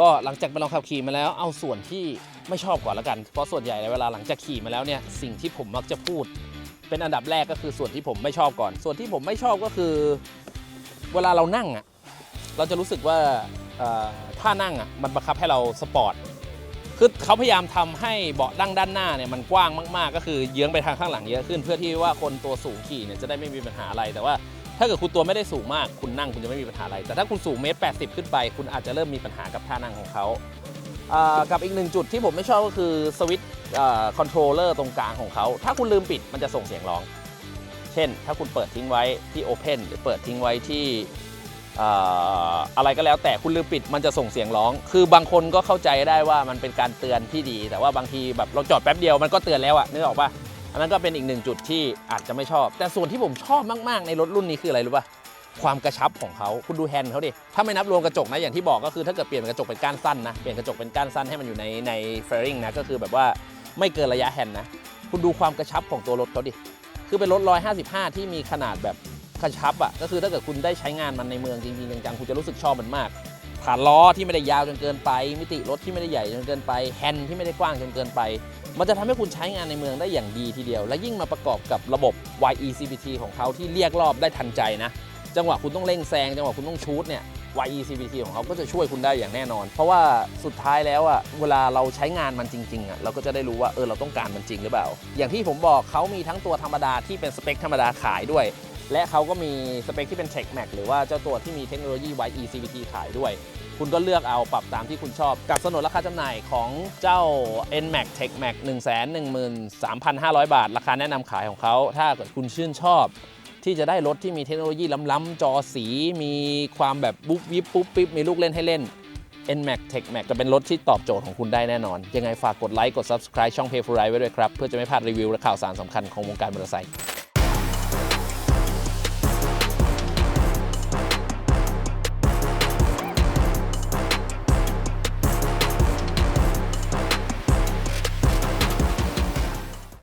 ก็หลังจากไปลองขับขี่มาแล้วเอาส่วนที่ไม่ชอบก่อนละกัน เพราะส่วนใหญ่ในเวลาหลังจากขี่มาแล้วเนี่ยสิ่งที่ผมมักจะพูด เป็นอันดับแรกก็คือส่วนที่ผมไม่ชอบก่อน ส่วนที่ผมไม่ชอบก็คือ เวลาเรานั่งอะเราจะรู้สึกว่าท่านั่งอะมันบังคับให้เราสปอร์ตคือเขาพยายามทำให้เบาะดั้งด้านหน้าเนี่ยมันกว้างมากๆ ก็คือเยื้องไปทางข้างหลังเยอะขึ้น เพื่อที่ว่าคนตัวสูงขี่เนี่ยจะได้ไม่มีปัญหาอะไรแต่ว่า ถ้าเกิดคุณตัวไม่ได้สูงมาก คุณนั่งคุณจะไม่มีปัญหาอะไร แต่ถ้าคุณสูงเมตรแปขึ้นไป คุณอาจจะเริ่มมีปัญหากับท่านั่งของเขาอ่ากับอีกหนึ่งจุดที่ผมไม่ชอบก็คือสวิตช์คอนโทรลเลอร์ตรงกลางของเขา ถ้าคุณลืมปิดมันจะส่งเสียงร้อง เช่น ถ้าคุณเปิดทิ้งไว้ที่ Open หรือเปิดทิ้งไว้ที่เอ่ออะไรก็แล้วแต่คุณลืมปิดมันจะส่งเสียงร้อง คือบางคนก็เข้าใจได้ว่ามันเป็นการเตือนที่ดี แต่ว่าบางทีแบบเราจอดแป๊บเดียวมันก็เตือนแล้วอะนึกออกปะ อันนั้นก็เป็นอีกหนึ่งจุดที่อาจจะไม่ชอบ แต่ส่วนที่ผมชอบมากๆในรถรุ่นนี้คืออะไรรู้ปะความกระชับของเขาคุณดูแฮนด์เขาดิ ถ้าไม่นับรวมกระจกนะ อย่างที่บอกก็คือถ้าเกิดเปลี่ยนกระจกเป็นก้านสั้นนะ เปลี่ยนกระจกเป็นก้านสั้นให้มันอยู่ในในเฟรริงนะ ก็คือแบบว่าไม่เกินระยะแฮนด์นะ คุณดูความกระชับของตัวรถเขาดิ คือเป็นรถ 155 ที่มีขนาดแบบกระชับอะ่ะ ก็คือถ้าเกิดคุณได้ใช้งานมันในเมืองจริงๆจังๆ คุณจะรู้สึกชอบมันมาก ฐานล้อที่ไม่ได้ยาวจนเกินไป มิติรถที่ไม่ได้ใหญ่จนเกินไปแฮนด์ที่ไม่ได้กว้างจนเกินไป มันจะทำให้คุณใช้งานในเมืองได้อย่างดีทีเดียว และยิ่งมาประกอบกับระบบ YECBT ของเขาที่เรียกรอบได้ทันใจนะ จังหวะคุณต้องเร่งแซงจังหวะคุณต้องชูดเนี่ย YECBT ของเขาก็จะช่วยคุณได้อย่างแน่นอน เพราะว่าสุดท้ายแล้วอะเวลาเราใช้งานมันจริงๆอะเราก็จะได้รู้ว่าเออเราต้องการมันจริงหรือเปล่า อย่างที่ผมบอกเขามีทั้งตัวธรรมดาที่เป็นสเปคธรรมดาขายด้วย และเขาก็มีสเปคที่เป็น Tech Max หรือว่าเจ้าตัวที่มีเทคโนโลยี YECBT ขายด้วย คุณก็เลือกเอาปรับตามที่คุณชอบ กับสนนราคาจำหน่ายของเจ้า NMAX Tech Max 113,500 บาท ราคาแนะนำขายของเขา ถ้าเกิดคุณชื่นชอบที่จะได้รถที่มีเทคโนโลยีล้ำๆจอสี มีความแบบบุ๊บวิบปุ๊บปิ๊บมีลูกเล่นให้เล่น NMAX Tech Max จะเป็นรถที่ตอบโจทย์ของคุณได้แน่นอน ยังไงฝากกดไลค์กด Subscribe ช่อง Pay for Ride ไว้ด้วยครับ เพื่อจะไม่พลาดรีวิวและข่าวสารสำคัญของวงการมอเตอร์ไซค์